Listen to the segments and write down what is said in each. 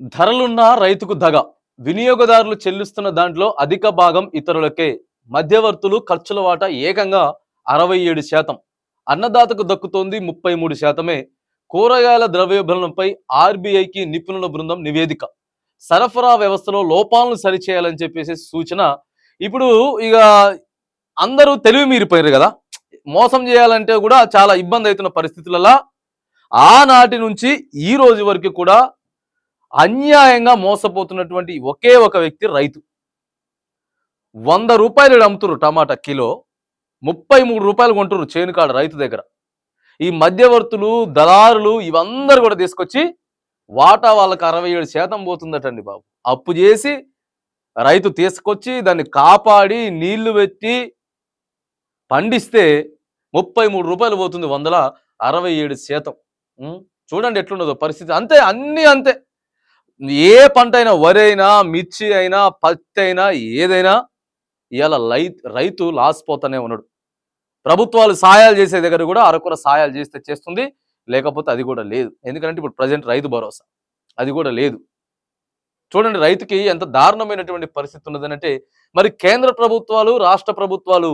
ధరలున్న రైతుకు దగ వినియోగదారులు చెల్లిస్తున్న దాంట్లో అధిక భాగం ఇతరులకే. మధ్యవర్తులు ఖర్చుల వాటా ఏకంగా అరవై ఏడు శాతం. అన్నదాతకు దక్కుతోంది ముప్పై మూడు శాతమే. కూరగాయల ద్రవ్యోల్బణంపై ఆర్బీఐకి నిపుణుల బృందం నివేదిక. సరఫరా వ్యవస్థలో లోపాలను సరిచేయాలని చెప్పేసి సూచన. ఇప్పుడు ఇక అందరూ తెలివి మీరిపోయారు కదా. మోసం చేయాలంటే కూడా చాలా ఇబ్బంది అవుతున్న పరిస్థితులలో. ఆనాటి నుంచి ఈ రోజు వరకు కూడా అన్యాయంగా మోసపోతున్నటువంటి ఒకే ఒక వ్యక్తి రైతు. వంద రూపాయలు అమ్ముతున్నారు టమాటా కిలో ముప్పై మూడు రూపాయలు కొంటున్నారు చేనుకాడ రైతు దగ్గర. ఈ మధ్యవర్తులు దళారులు ఇవందరూ కూడా తీసుకొచ్చి వాటా వాళ్ళకి అరవై ఏడు శాతం పోతుందటండి బాబు. అప్పు చేసి రైతు తీసుకొచ్చి దాన్ని కాపాడి నీళ్ళు పెట్టి పండిస్తే ముప్పై మూడు రూపాయలు పోతుంది వందల అరవై ఏడు శాతం. చూడండి ఎట్లున్నదో పరిస్థితి. అంతే అన్నీ అంతే. ఏ పంట అయినా వరి అయినా మిర్చి అయినా పత్తి అయినా ఏదైనా ఇవాళ లై రైతు లాస్ పోతానే ఉన్నాడు. ప్రభుత్వాలు సాయాలు చేసే దగ్గర కూడా అరకుర సాయాలు చేస్తే చేస్తుంది లేకపోతే అది కూడా లేదు. ఎందుకంటే ఇప్పుడు ప్రజెంట్ రైతు భరోసా. అది కూడా లేదు. చూడండి రైతుకి ఎంత దారుణమైనటువంటి పరిస్థితి ఉన్నదనంటే మరి కేంద్ర ప్రభుత్వాలు రాష్ట్ర ప్రభుత్వాలు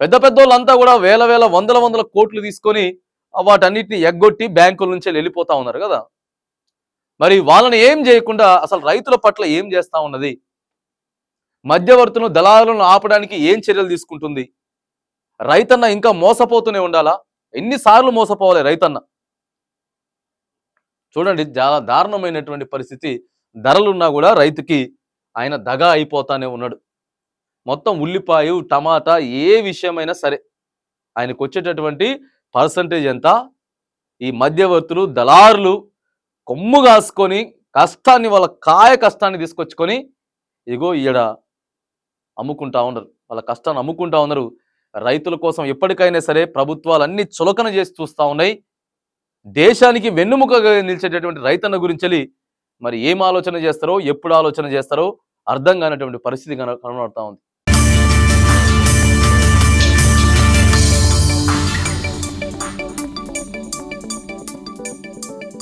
పెద్ద పెద్ద వాళ్ళంతా కూడా వేల వేల వందల వందల కోట్లు తీసుకొని వాటన్నిటిని ఎగ్గొట్టి బ్యాంకుల నుంచి వెళ్ళిపోతా ఉన్నారు కదా. మరి వాళ్ళని ఏం చేయకుండా అసలు రైతుల పట్ల ఏం చేస్తా ఉన్నది? మధ్యవర్తులను దళారులను ఆపడానికి ఏం చర్యలు తీసుకుంటుంది? రైతన్న ఇంకా మోసపోతూనే ఉండాలా? ఎన్నిసార్లు మోసపోవాలి రైతన్న? చూడండి చాలా దారుణమైనటువంటి పరిస్థితి. ధరలున్నా కూడా రైతుకి ఆయన దగా అయిపోతానే ఉన్నాడు. మొత్తం ఉల్లిపాయ టమాటా ఏ విషయమైనా సరే ఆయనకు వచ్చేటటువంటి పర్సంటేజ్ ఎంత? ఈ మధ్యవర్తులు దళారులు కొమ్ము కాసుకొని కష్టాన్ని వాళ్ళ కాయ కష్టాన్ని తీసుకొచ్చుకొని ఇగో ఈడ అమ్ముకుంటా ఉన్నారు. వాళ్ళ కష్టాన్ని అమ్ముకుంటా ఉన్నారు. రైతుల కోసం ఎప్పటికైనా సరే ప్రభుత్వాలు అన్ని చులకన చేసి చూస్తూ ఉన్నాయి. దేశానికి వెన్నుముకగా నిలిచేటటువంటి రైతన్న గురించి మరి ఏం ఆలోచన చేస్తారో ఎప్పుడు ఆలోచన చేస్తారో అర్థం కానటువంటి పరిస్థితి కనబడతా ఉంది.